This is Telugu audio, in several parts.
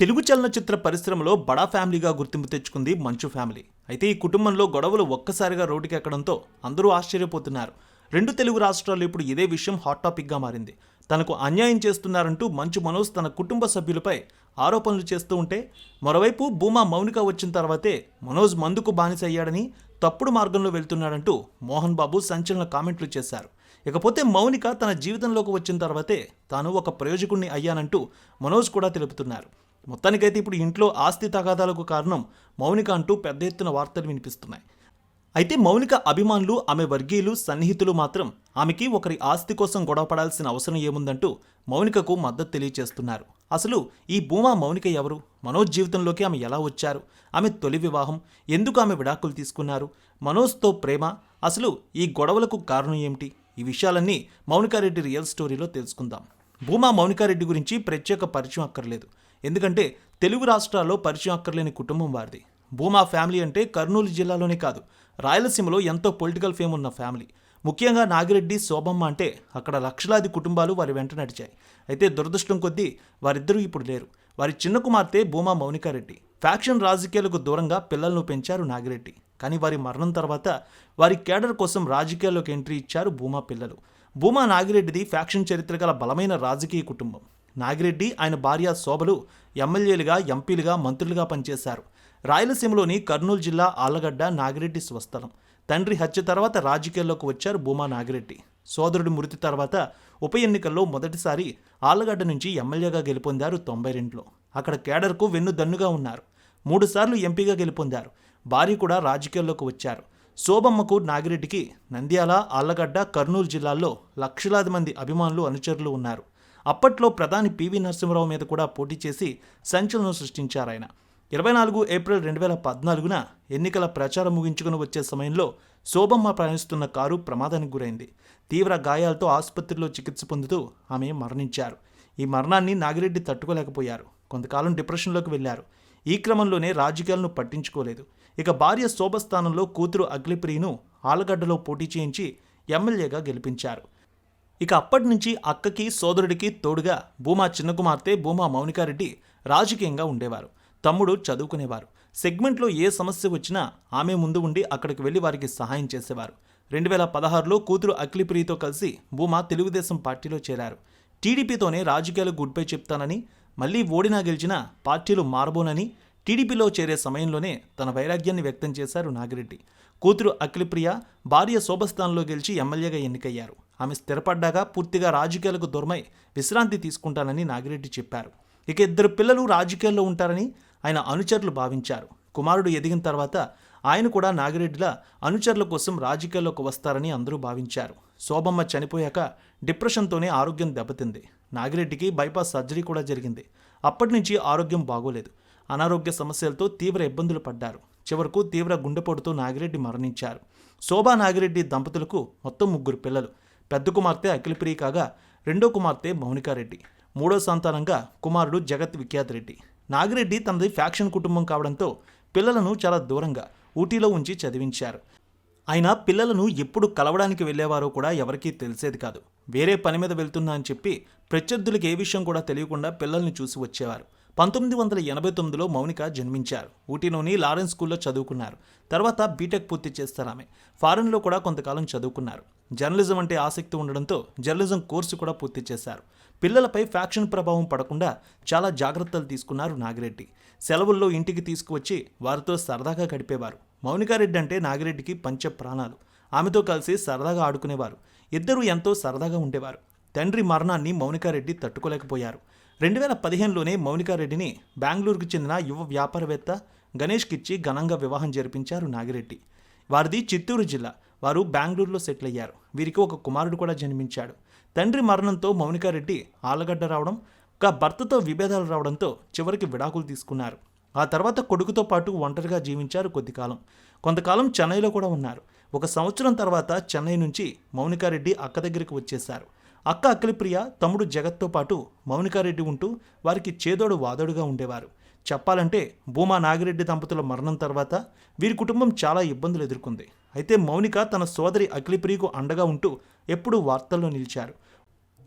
తెలుగు చలనచిత్ర పరిశ్రమలో బడా ఫ్యామిలీగా గుర్తింపు తెచ్చుకుంది మంచు ఫ్యామిలీ. అయితే ఈ కుటుంబంలో గొడవలు ఒక్కసారిగా రోడ్డుకెక్కడంతో అందరూ ఆశ్చర్యపోతున్నారు. రెండు తెలుగు రాష్ట్రాల్లో ఇప్పుడు ఇదే విషయం హాట్ టాపిక్గా మారింది. తనకు అన్యాయం చేస్తున్నారంటూ మంచు మనోజ్ తన కుటుంబ సభ్యులపై ఆరోపణలు చేస్తూ ఉంటే మరోవైపు భూమా మౌనిక వచ్చిన తర్వాతే మనోజ్ మందుకు బానిస అయ్యాడని తప్పుడు మార్గంలో వెళ్తున్నాడంటూ మోహన్ బాబు సంచలన కామెంట్లు చేశారు. ఇకపోతే మౌనిక తన జీవితంలోకి వచ్చిన తర్వాతే తాను ఒక ప్రయోజకుడిని అయ్యానంటూ మనోజ్ కూడా తెలుపుతున్నారు. మొత్తానికైతే ఇప్పుడు ఇంట్లో ఆస్తి తగాదాలకు కారణం మౌనిక అంటూ పెద్ద ఎత్తున వార్తలు వినిపిస్తున్నాయి. అయితే మౌనిక అభిమానులు ఆమె వర్గీయులు సన్నిహితులు మాత్రం ఆమెకి ఒకరి ఆస్తి కోసం గొడవపడాల్సిన అవసరం ఏముందంటూ మౌనికకు మద్దతు తెలియజేస్తున్నారు. అసలు ఈ భూమా మౌనిక ఎవరు? మనోజ్ జీవితంలోకి ఆమె ఎలా వచ్చారు? ఆమె తొలి వివాహం. ఎందుకు ఆమె విడాకులు తీసుకున్నారు? మనోజ్తో ప్రేమ. అసలు ఈ గొడవలకు కారణం ఏమిటి? ఈ విషయాలన్నీ మౌనికారెడ్డి రియల్ స్టోరీలో తెలుసుకుందాం. భూమా మౌనికారెడ్డి గురించి ప్రత్యేక పరిచయం అక్కర్లేదు. ఎందుకంటే తెలుగు రాష్ట్రాల్లో పరిచయం అక్కర్లేని కుటుంబం వారిది. భూమా ఫ్యామిలీ అంటే కర్నూలు జిల్లాలోనే కాదు రాయలసీమలో ఎంతో పొలిటికల్ ఫేమ్ ఉన్న ఫ్యామిలీ. ముఖ్యంగా నాగిరెడ్డి శోభమ్మ అంటే అక్కడ లక్షలాది కుటుంబాలు వారి వెంట నడిచాయి. అయితే దురదృష్టం కొద్దీ వారిద్దరూ ఇప్పుడు లేరు. వారి చిన్న కుమార్తె భూమా మౌనికారెడ్డి. ఫ్యాక్షన్ రాజకీయాలకు దూరంగా పిల్లలను పెంచారు నాగిరెడ్డి. కానీ వారి మరణం తర్వాత వారి కేడర్ కోసం రాజకీయాల్లోకి ఎంట్రీ ఇచ్చారు భూమా పిల్లలు. భూమా నాగిరెడ్డిది ఫ్యాక్షన్ చరిత్ర గల బలమైన రాజకీయ కుటుంబం. నాగిరెడ్డి ఆయన భార్య శోభలు ఎమ్మెల్యేలుగా ఎంపీలుగా మంత్రులుగా పనిచేశారు. రాయలసీమలోని కర్నూలు జిల్లా ఆళ్ళగడ్డ నాగిరెడ్డి స్వస్థలం. తండ్రి హత్య తర్వాత రాజకీయాల్లోకి వచ్చారు భూమా నాగిరెడ్డి. సోదరుడి మృతి తర్వాత ఉప ఎన్నికల్లో మొదటిసారి ఆళ్ళగడ్డ నుంచి ఎమ్మెల్యేగా గెలుపొందారు తొంభై రెండులో. అక్కడ కేడర్కు వెన్నుదన్నుగా ఉన్నారు. మూడుసార్లు ఎంపీగా గెలుపొందారు. భార్య కూడా రాజకీయాల్లోకి వచ్చారు. శోభమ్మకు నాగిరెడ్డికి నంద్యాల ఆళ్ళగడ్డ కర్నూలు జిల్లాల్లో లక్షలాది మంది అభిమానులు అనుచరులు ఉన్నారు. అప్పట్లో ప్రధాని పివి నరసింహరావు మీద కూడా పోటీ చేసి సంచలనం సృష్టించారు ఆయన. ఇరవై నాలుగు ఏప్రిల్ రెండు వేల పద్నాలుగున ఎన్నికల ప్రచారం ముగించుకుని వచ్చే సమయంలో శోభమ్మ ప్రయాణిస్తున్న కారు ప్రమాదానికి గురైంది. తీవ్ర గాయాలతో ఆసుపత్రిలో చికిత్స పొందుతూ ఆమె మరణించారు. ఈ మరణాన్ని నాగిరెడ్డి తట్టుకోలేకపోయారు. కొంతకాలం డిప్రెషన్లోకి వెళ్ళారు ఈ క్రమంలోనే రాజకీయాలను పట్టించుకోలేదు. ఇక భార్య శోభ స్థానంలో కూతురు అగ్లిప్రియను ఆలగడ్డలో పోటీ చేయించి ఎమ్మెల్యేగా గెలిపించారు. ఇక అప్పటి నుంచి అక్కకి సోదరుడికి తోడుగా భూమా చిన్న కుమార్తె భూమా మౌనికారెడ్డి రాజకీయంగా ఉండేవారు. తమ్ముడు చదువుకునేవారు. సెగ్మెంట్లో ఏ సమస్య వచ్చినా ఆమె ముందు ఉండి అక్కడికి వెళ్ళి వారికి సహాయం చేసేవారు. రెండు వేల పదహారులో కూతురు అఖిలిప్రియతో కలిసి భూమా తెలుగుదేశం పార్టీలో చేరారు. టీడీపీతోనే రాజకీయాలు గుడ్ బై చెప్తానని మళ్ళీ ఓడినా గెలిచినా పార్టీలు మారబోనని టీడీపీలో చేరే సమయంలోనే తన వైరాగ్యాన్ని వ్యక్తం చేశారు నాగిరెడ్డి. కూతురు అఖిలప్రియ భార్య శోభస్థానంలో గెలిచి ఎమ్మెల్యేగా ఎన్నికయ్యారు. ఆమె స్థిరపడ్డాగా పూర్తిగా రాజకీయాలకు దూరమై విశ్రాంతి తీసుకుంటానని నాగిరెడ్డి చెప్పారు. ఇక ఇద్దరు పిల్లలు రాజకీయాల్లో ఉంటారని ఆయన అనుచరులు భావించారు. కుమారుడు ఎదిగిన తర్వాత ఆయన కూడా నాగిరెడ్డిలా అనుచరుల కోసం రాజకీయాల్లోకి వస్తారని అందరూ భావించారు. శోభమ్మ చనిపోయాక డిప్రెషన్తోనే ఆరోగ్యం దెబ్బతింది. నాగిరెడ్డికి బైపాస్ సర్జరీ కూడా జరిగింది. అప్పటి నుంచి ఆరోగ్యం బాగోలేదు. అనారోగ్య సమస్యలతో తీవ్ర ఇబ్బందులు పడ్డారు. చివరకు తీవ్ర గుండెపోటుతో నాగిరెడ్డి మరణించారు. శోభా నాగిరెడ్డి దంపతులకు మొత్తం ముగ్గురు పిల్లలు. పెద్ద కుమార్తె అఖిలప్రియ కాగా రెండో కుమార్తె మౌనికారెడ్డి మూడో సంతానంగా కుమారుడు జగత్ విఖ్యాత్ రెడ్డి. నాగిరెడ్డి తనది ఫ్యాక్షన్ కుటుంబం కావడంతో పిల్లలను చాలా దూరంగా ఊటీలో ఉంచి చదివించారు. ఆయన పిల్లలను ఎప్పుడు కలవడానికి వెళ్ళేవారో కూడా ఎవరికీ తెలిసేది కాదు. వేరే పని మీద వెళ్తున్నా అని చెప్పి ప్రత్యర్థులకు ఏ విషయం కూడా తెలియకుండా పిల్లల్ని చూసి వచ్చేవారు. పంతొమ్మిది వందల ఎనభై తొమ్మిదిలో మౌనిక జన్మించారు. ఊటీలోని లారెన్స్ స్కూల్లో చదువుకున్నారు. తర్వాత బీటెక్ పూర్తి చేస్తారు ఆమె. ఫారెన్లో కూడా కొంతకాలం చదువుకున్నారు. జర్నలిజం అంటే ఆసక్తి ఉండడంతో జర్నలిజం కోర్సు కూడా పూర్తి చేశారు. పిల్లలపై ఫ్యాక్షన్ ప్రభావం పడకుండా చాలా జాగ్రత్తలు తీసుకున్నారు నాగిరెడ్డి. సెలవుల్లో ఇంటికి తీసుకువచ్చి వారితో సరదాగా గడిపేవారు. మౌనికారెడ్డి అంటే నాగిరెడ్డికి పంచ ప్రాణాలు. ఆమెతో కలిసి సరదాగా ఆడుకునేవారు. ఇద్దరూ ఎంతో సరదాగా ఉండేవారు. తండ్రి మరణాన్ని మౌనికారెడ్డి తట్టుకోలేకపోయారు. రెండు వేల పదిహేనులోనే మౌనికారెడ్డిని బెంగళూరుకు చెందిన యువ వ్యాపారవేత్త గణేష్కిచ్చి ఘనంగా వివాహం జరిపించారు నాగిరెడ్డి. వారిది చిత్తూరు జిల్లా. వారు బెంగళూరులో సెటిల్ అయ్యారు వీరికి ఒక కుమారుడు కూడా జన్మించాడు. తండ్రి మరణంతో మౌనికారెడ్డి ఆలగడ్డ రావడం ఒక భర్తతో విభేదాలు రావడంతో చివరికి విడాకులు తీసుకున్నారు. ఆ తర్వాత కొడుకుతో పాటు ఒంటరిగా జీవించారు కొద్దికాలం. కొంతకాలం చెన్నైలో కూడా ఉన్నారు. ఒక సంవత్సరం తర్వాత చెన్నై నుంచి మౌనికారెడ్డి అక్క దగ్గరికి వచ్చేశారు. అక్క అఖిలప్రియ తమ్ముడు జగత్తో పాటు మౌనికారెడ్డి ఉంటూ వారికి చేదోడు వాదోడుగా ఉండేవారు. చెప్పాలంటే భూమా నాగిరెడ్డి దంపతుల మరణం తర్వాత వీరి కుటుంబం చాలా ఇబ్బందులు ఎదుర్కొంది. అయితే మౌనిక తన సోదరి అఖిలప్రియకు అండగా ఉంటూ ఎప్పుడూ వార్తల్లో నిలిచారు.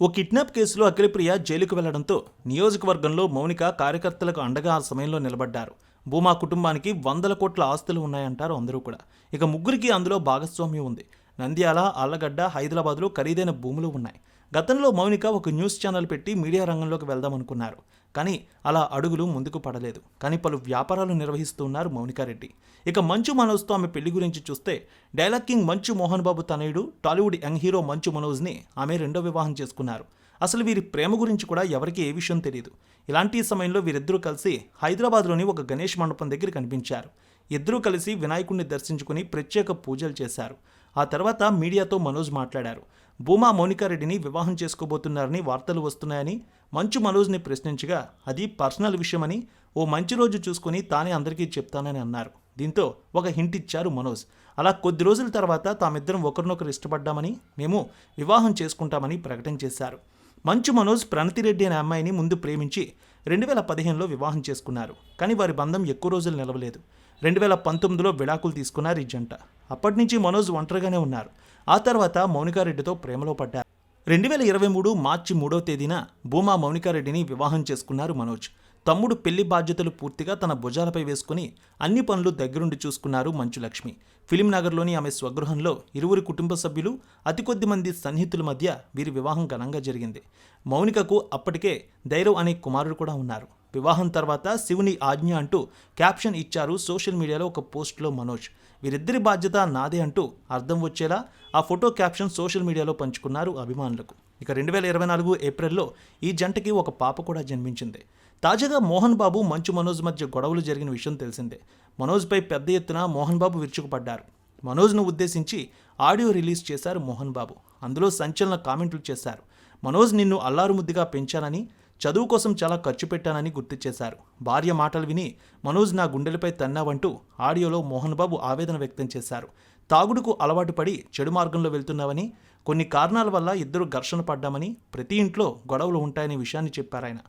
ఓ కిడ్నాప్ కేసులో అఖిలప్రియ జైలుకు వెళ్ళడంతో నియోజకవర్గంలో మౌనిక కార్యకర్తలకు అండగా ఆ సమయంలో నిలబడ్డారు. భూమా కుటుంబానికి వందల కోట్ల ఆస్తులు ఉన్నాయంటారు అందరూ కూడా. ఇక ముగ్గురికి అందులో భాగస్వామ్యం ఉంది. నంద్యాల ఆళ్ళగడ్డ హైదరాబాద్లో ఖరీదైన భూములు ఉన్నాయి. గతంలో మౌనిక ఒక న్యూస్ ఛానల్ పెట్టి మీడియా రంగంలోకి వెళ్దామనుకున్నారు కానీ అలా అడుగులు ముందుకు పడలేదు. కానీ పలు వ్యాపారాలు నిర్వహిస్తున్నారు మౌనికారెడ్డి. ఇక మంచు మనోజ్తో ఆమె పెళ్ళి గురించి చూస్తే డైలాగ్ కింగ్ మంచు మోహన్ బాబు తనయుడు టాలీవుడ్ యంగ్ హీరో మంచు మనోజ్ని ఆమె రెండో వివాహం చేసుకున్నారు. అసలు వీరి ప్రేమ గురించి కూడా ఎవరికీ ఏ విషయం తెలియదు ఇలాంటి సమయంలో వీరిద్దరూ కలిసి హైదరాబాద్లోని ఒక గణేష్ మండపం దగ్గర కనిపించారు. ఇద్దరూ కలిసి వినాయకుడిని దర్శించుకుని ప్రత్యేక పూజలు చేశారు. ఆ తర్వాత మీడియాతో మనోజ్ మాట్లాడారు. భూమా మౌనికారెడ్డిని వివాహం చేసుకోబోతున్నారని వార్తలు వస్తున్నాయని మంచు మనోజ్ని ప్రశ్నించగా అది పర్సనల్ విషయమని ఓ మంచి రోజు చూసుకుని తానే అందరికీ చెప్తానని అన్నారు. దీంతో ఒక హింట్ ఇచ్చారు మనోజ్. అలా కొద్ది రోజుల తర్వాత తామిద్దరం ఒకరినొకరు ఇష్టపడ్డామని మేము వివాహం చేసుకుంటామని ప్రకటన చేశారు. మంచు మనోజ్ ప్రణతిరెడ్డి అనే అమ్మాయిని ముందు ప్రేమించి రెండు వేల పదిహేనులో వివాహం చేసుకున్నారు. కానీ వారి బంధం ఎక్కువ రోజులు నిలవలేదు. రెండు వేల పంతొమ్మిదిలో విడాకులు తీసుకున్నారు ఈ జంట. అప్పటి నుంచి మనోజ్ ఒంటరిగానే ఉన్నారు. ఆ తర్వాత మౌనికారెడ్డితో ప్రేమలో పడ్డారు. రెండు వేల ఇరవై మూడు మార్చి మూడో తేదీన భూమా మౌనికారెడ్డిని వివాహం చేసుకున్నారు మనోజ్. తమ్ముడు పెళ్ళి బాధ్యతలు పూర్తిగా తన భుజాలపై వేసుకుని అన్ని పనులు దగ్గరుండి చూసుకున్నారు మంచు లక్ష్మి ఫిలిం నగర్లోని ఆమె స్వగృహంలో ఇరువురి కుటుంబ సభ్యులు అతి కొద్ది మంది సన్నిహితుల మధ్య వీరి వివాహం ఘనంగా జరిగింది. మౌనికకు అప్పటికే ధైర్యం అనే కుమారుడు కూడా ఉన్నారు. వివాహం తర్వాత శివుని ఆజ్ఞ అంటూ క్యాప్షన్ ఇచ్చారు సోషల్ మీడియాలో ఒక పోస్ట్లో మనోజ్. వీరిద్దరి బాధ్యత నాదే అంటూ అర్థం వచ్చేలా ఆ ఫోటో క్యాప్షన్ సోషల్ మీడియాలో పంచుకున్నారు అభిమానులకు. ఇక రెండు వేల ఇరవై నాలుగు ఏప్రిల్లో ఈ జంటకి ఒక పాప కూడా జన్మించింది. తాజాగా మోహన్ బాబు మంచు మనోజ్ మధ్య గొడవలు జరిగిన విషయం తెలిసిందే. మనోజ్పై పెద్ద ఎత్తున మోహన్ బాబు విరుచుకుపడ్డారు. మనోజ్ను ఉద్దేశించి ఆడియో రిలీజ్ చేశారు మోహన్ బాబు. అందులో సంచలన కామెంట్లు చేశారు. మనోజ్ నిన్ను అల్లారు ముద్దుగా పెంచానని చదువు కోసం చాలా ఖర్చు పెట్టానని గుర్తు చేశారు. భార్య మాటలు విని మనోజ్ నా గుండెలపై తన్నావంటూ ఆడియోలో మోహన్ బాబు ఆవేదన వ్యక్తం చేశారు. తాగుడుకు అలవాటు పడి చెడు మార్గంలో వెళ్తున్నావని కొన్ని కారణాల వల్ల ఇద్దరు ఘర్షణ పడ్డామని ప్రతి ఇంట్లో గొడవలు ఉంటాయనే విషయాన్ని చెప్పారాయన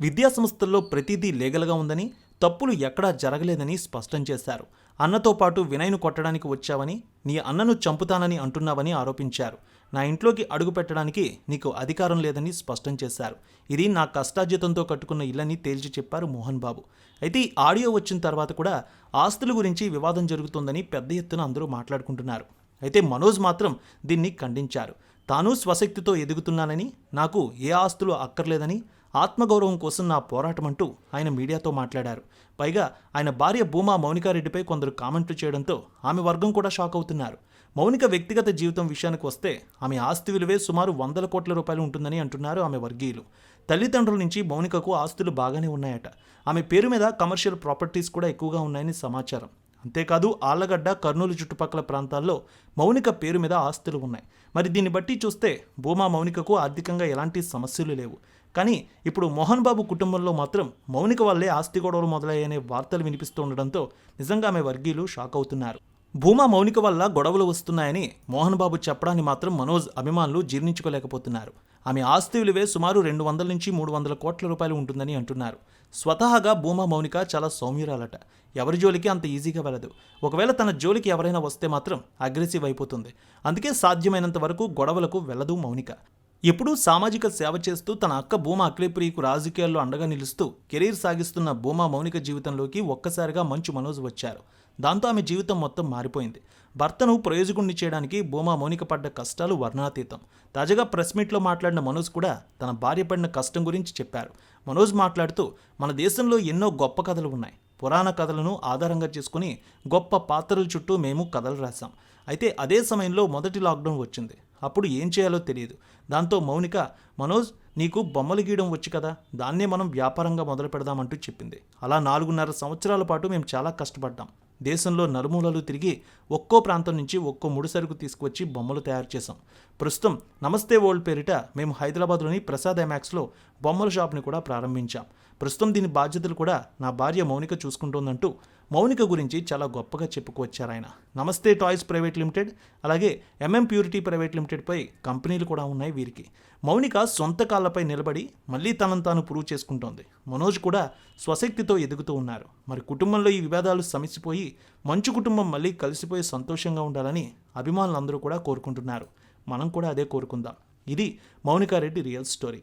విద్యాసంస్థల్లో ప్రతిదీ లీగల్గా ఉందని తప్పులు ఎక్కడా జరగలేదని స్పష్టం చేశారు. అన్నతో పాటు వినయ్ను కొట్టడానికి వచ్చావని నీ అన్నను చంపుతానని అంటున్నావని ఆరోపించారు. నా ఇంట్లోకి అడుగు పెట్టడానికి నీకు అధికారం లేదని స్పష్టం చేశారు. ఇది నా కష్టార్జితంతో కట్టుకున్న ఇల్లని తేల్చి చెప్పారు మోహన్ బాబు. అయితే ఈ ఆడియో వచ్చిన తర్వాత కూడా ఆస్తుల గురించి వివాదం జరుగుతుందని పెద్ద ఎత్తున అందరూ మాట్లాడుకుంటున్నారు. అయితే మనోజ్ మాత్రం దీన్ని ఖండించారు. తాను స్వశక్తితో ఎదుగుతున్నానని నాకు ఏ ఆస్తులు అక్కర్లేదని ఆత్మగౌరవం కోసం నా పోరాటం అంటూ ఆయన మీడియాతో మాట్లాడారు. పైగా ఆయన భార్య భూమా మౌనికారెడ్డిపై కొందరు కామెంట్లు చేయడంతో ఆమె వర్గం కూడా షాక్ అవుతున్నారు. మౌనిక వ్యక్తిగత జీవితం విషయానికి వస్తే ఆమె ఆస్తి విలువే సుమారు వందల కోట్ల రూపాయలు ఉంటుందని అంటున్నారు ఆమె వర్గీయులు. తల్లిదండ్రుల నుంచి మౌనికకు ఆస్తులు బాగానే ఉన్నాయట. ఆమె పేరు మీద కమర్షియల్ ప్రాపర్టీస్ కూడా ఎక్కువగా ఉన్నాయని సమాచారం. అంతేకాదు ఆళ్ళగడ్డ కర్నూలు చుట్టుపక్కల ప్రాంతాల్లో మౌనిక పేరు మీద ఆస్తులు ఉన్నాయి. మరి దీన్ని బట్టి చూస్తే భూమా మౌనికకు ఆర్థికంగా ఎలాంటి సమస్యలు లేవు. కానీ ఇప్పుడు మోహన్ బాబు కుటుంబంలో మాత్రం మౌనిక వల్లే ఆస్తి గొడవలు మొదలయ్యనే వార్తలు వినిపిస్తూ ఉండడంతో నిజంగా ఆమె వర్గీయులు షాక్ అవుతున్నారు. భూమా మౌనిక వల్ల గొడవలు వస్తున్నాయని మోహన్ బాబు చెప్పడాన్ని మాత్రం మనోజ్ అభిమానులు జీర్ణించుకోలేకపోతున్నారు. ఆమె ఆస్తి విలువే సుమారు రెండు వందల నుంచి మూడు వందల కోట్ల రూపాయలు ఉంటుందని అంటున్నారు. స్వతహాగా భూమా మౌనిక చాలా సౌమ్యురాలట. ఎవరి జోలికి అంత ఈజీగా వెళ్ళదు. ఒకవేళ తన జోలికి ఎవరైనా వస్తే మాత్రం అగ్రెసివ్ అయిపోతుంది. అందుకే సాధ్యమైనంత వరకు గొడవలకు వెళ్ళదు మౌనిక. ఎప్పుడూ సామాజిక సేవ చేస్తూ తన అక్క భూమా అఖిలప్రియకు రాజకీయాల్లో అండగా నిలుస్తూ కెరీర్ సాగిస్తున్న భూమా మౌనిక జీవితంలోకి ఒక్కసారిగా మంచు మనోజ్ వచ్చారు. దాంతో ఆమె జీవితం మొత్తం మారిపోయింది. భర్తను ప్రయోజకుణ్ణి చేయడానికి భూమా మౌనిక పడ్డ కష్టాలు వర్ణాతీతం తాజాగా ప్రెస్ మీట్లో మాట్లాడిన మనోజ్ కూడా తన భార్య పడిన కష్టం గురించి చెప్పారు. మనోజ్ మాట్లాడుతూ మన దేశంలో ఎన్నో గొప్ప కథలు ఉన్నాయి. పురాణ కథలను ఆధారంగా చేసుకుని గొప్ప పాత్రల చుట్టూ మేము కథలు రాశాం. అయితే అదే సమయంలో మొదటి లాక్డౌన్ వచ్చింది. అప్పుడు ఏం చేయాలో తెలియదు. దాంతో మౌనిక మనోజ్ నీకు బొమ్మలు గీయడం వచ్చు కదా? దాన్నే మనం వ్యాపారంగా మొదలు పెడదామంటూ చెప్పింది. అలా నాలుగున్నర సంవత్సరాల పాటు మేము చాలా కష్టపడ్డాం. దేశంలో నలుమూలలు తిరిగి ఒక్కో ప్రాంతం నుంచి ఒక్కో ముడిసరుకు తీసుకువచ్చి బొమ్మలు తయారు చేశాం. ప్రస్తుతం నమస్తే వరల్డ్ పేరిట మేము హైదరాబాద్లోని ప్రసాద్ ఎమాక్స్లో బొమ్మల షాప్ని కూడా ప్రారంభించాం. ప్రస్తుతం దీని బాధ్యతలు కూడా నా భార్య మౌనిక చూసుకుంటోందంటూ మౌనిక గురించి చాలా గొప్పగా చెప్పుకొచ్చారు ఆయన. నమస్తే టాయ్స్ ప్రైవేట్ లిమిటెడ్ అలాగే ఎంఎం ప్యూరిటీ ప్రైవేట్ లిమిటెడ్పై కంపెనీలు కూడా ఉన్నాయి వీరికి. మౌనిక సొంత కాళ్ళపై నిలబడి మళ్ళీ తనను తాను ప్రూవ్ చేసుకుంటోంది. మనోజ్ కూడా స్వశక్తితో ఎదుగుతూ ఉన్నారు. మరి కుటుంబంలో ఈ వివాదాలు సమిసిపోయి మంచు కుటుంబం మళ్ళీ కలిసిపోయి సంతోషంగా ఉండాలని అభిమానులందరూ కూడా కోరుకుంటున్నారు. మనం కూడా అదే కోరుకుందాం. ఇది మౌనికారెడ్డి రియల్ స్టోరీ.